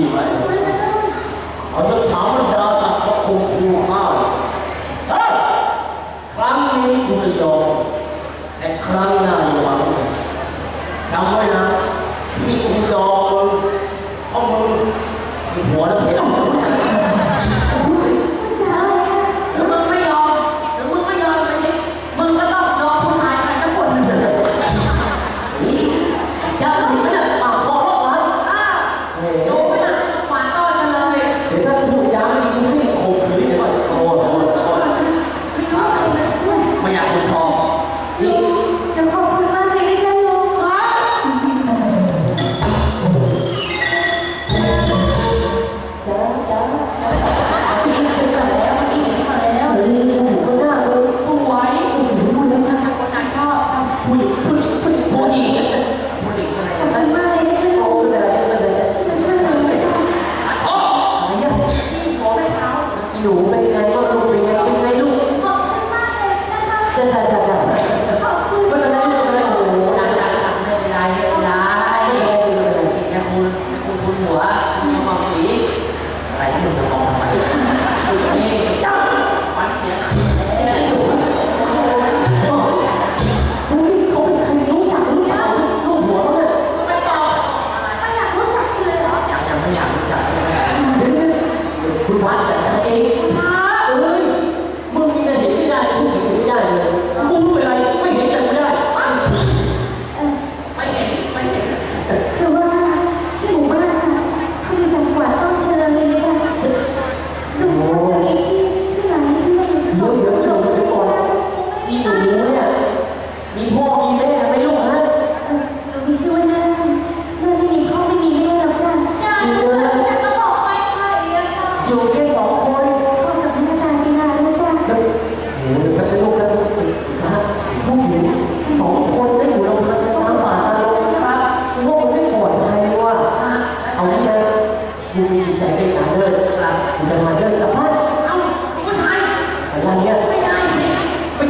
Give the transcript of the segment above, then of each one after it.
ีไหมเขาจะถามว่าดาสักพรคงอยู่ห้าวครั้งนี้คุณจะยอมแต่ครั้งหน้าอย่าหวังจำไว้นะที่กูยอมเพรมึงหัวและ อยู่ได้ไง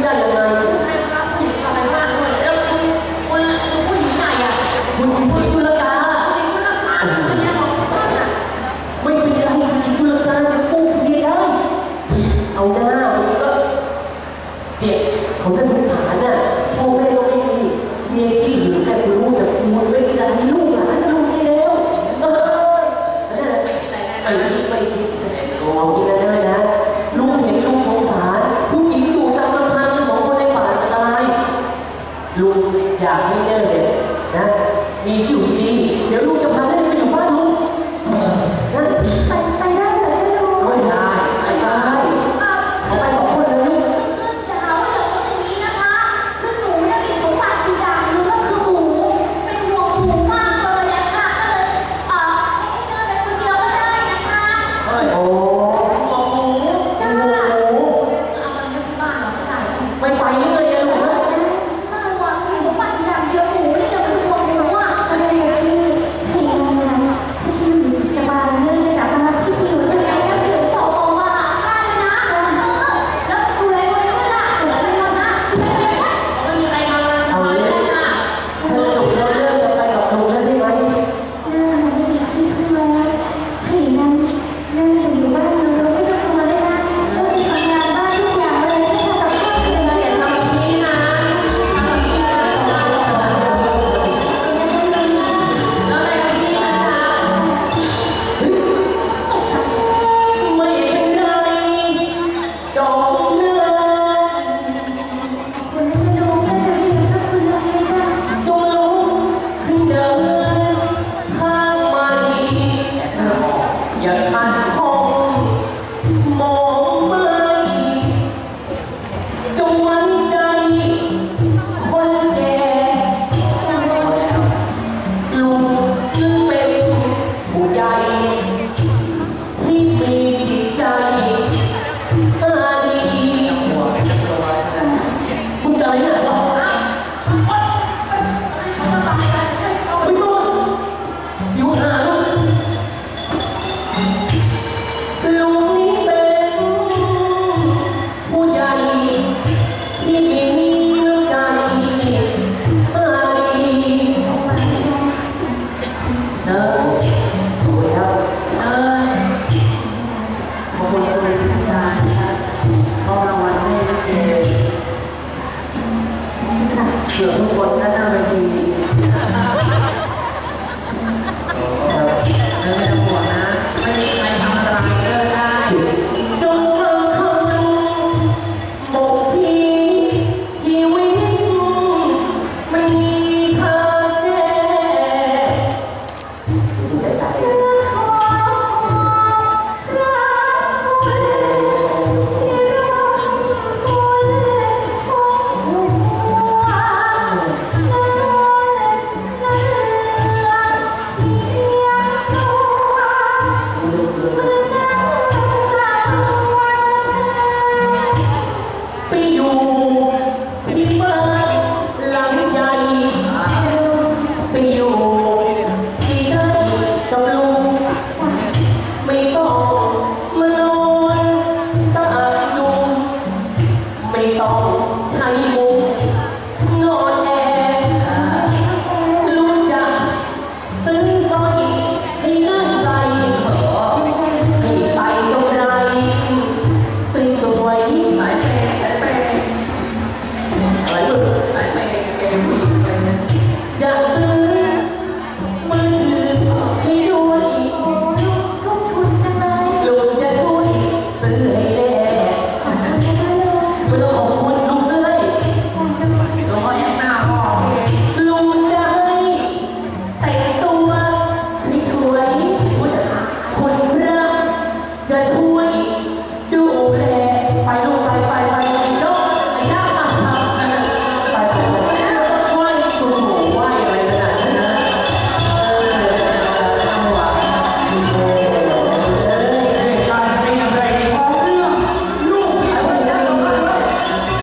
ได้ยังไงคุณละกาไม่เป็นไรคุณละกาจะกู้เยร์ได้ เอาหน้เด็กเขาจะ ลูกอยากให้เลิกนะมีที่อยู่ดีเดี๋ยวลูกจะ